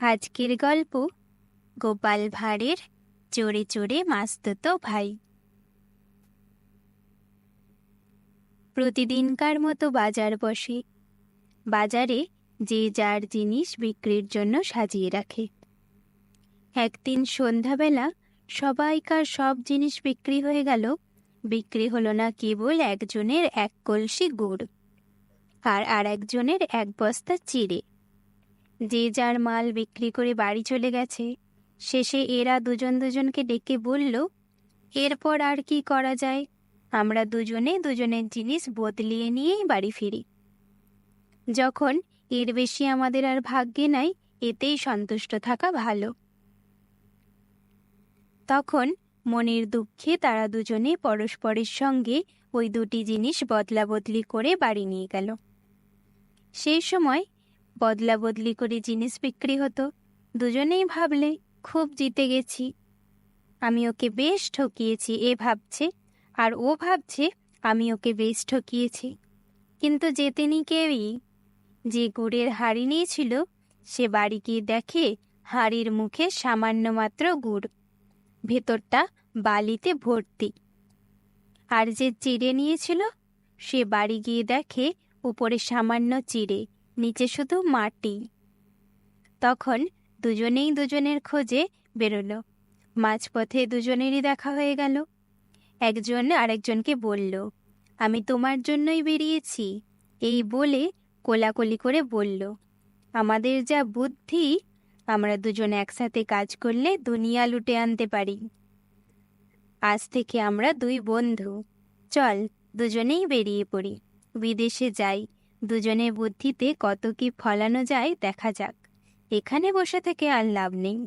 আজকের গল্প গোপাল ভাঁড়ের চড়ে চড়ে মাস্তুতো ভাই। প্রতিদিনকার মতো বাজার বসে। বাজারে যে যার জিনিস বিক্রির জন্য সাজিয়ে রাখে। একদিন সন্ধ্যাবেলা সবাইকার সব জিনিস বিক্রি হয়ে গেল। বিক্রি হলো না কেবল একজনের এক কলসি গুড় আর আর একজনের এক বস্তা চিড়ে। যে যার মাল বিক্রি করে বাড়ি চলে গেছে। শেষে এরা দুজন দুজনকে ডেকে বলল, এরপর আর কি করা যায়? আমরা দুজনে দুজনের জিনিস বদলিয়ে নিয়েই বাড়ি ফিরি। যখন এর বেশি আমাদের আর ভাগ্যে নাই, এতেই সন্তুষ্ট থাকা ভালো। তখন মনের দুঃখে তারা দুজনে পরস্পরের সঙ্গে ওই দুটি জিনিস বদলা বদলি করে বাড়ি নিয়ে গেল। সেই সময় বদলা বদলি করে জিনিস বিক্রি হতো। দুজনেই ভাবলে, খুব জিতে গেছি। আমি ওকে বেশ ঠকিয়েছি, এ ভাবছে, আর ও ভাবছে, আমি ওকে বেশ ঠকিয়েছি। কিন্তু জেতেনি কেউই, যে গুড়ের হাড়ি নিয়েছিল, সে বাড়ি গিয়ে দেখে হাড়ির মুখে সামান্য মাত্র গুড়। ভেতরটা বালিতে ভর্তি। আর যে চিড়ে নিয়েছিল, সে বাড়ি গিয়ে দেখে উপরে সামান্য চিড়ে। নিচে শুধু মাটি। তখন দুজনেই দুজনের খোঁজে বেরোলো। মাঝপথে দুজনেরই দেখা হয়ে গেল। একজন আরেকজনকে বলল, আমি তোমার জন্যই বেরিয়েছি। এই বলে কোলাকুলি করে বলল, আমাদের যা বুদ্ধি, আমরা দুজন একসাথে কাজ করলে দুনিয়া লুটে আনতে পারি। আজ থেকে আমরা দুই বন্ধু। চল, দুজনেই বেরিয়ে পড়ি। বিদেশে যাই। দুজনের বুদ্ধিতে কত কি ফলানো যায় দেখা যাক। এখানে বসে থেকে আর লাভ নেই।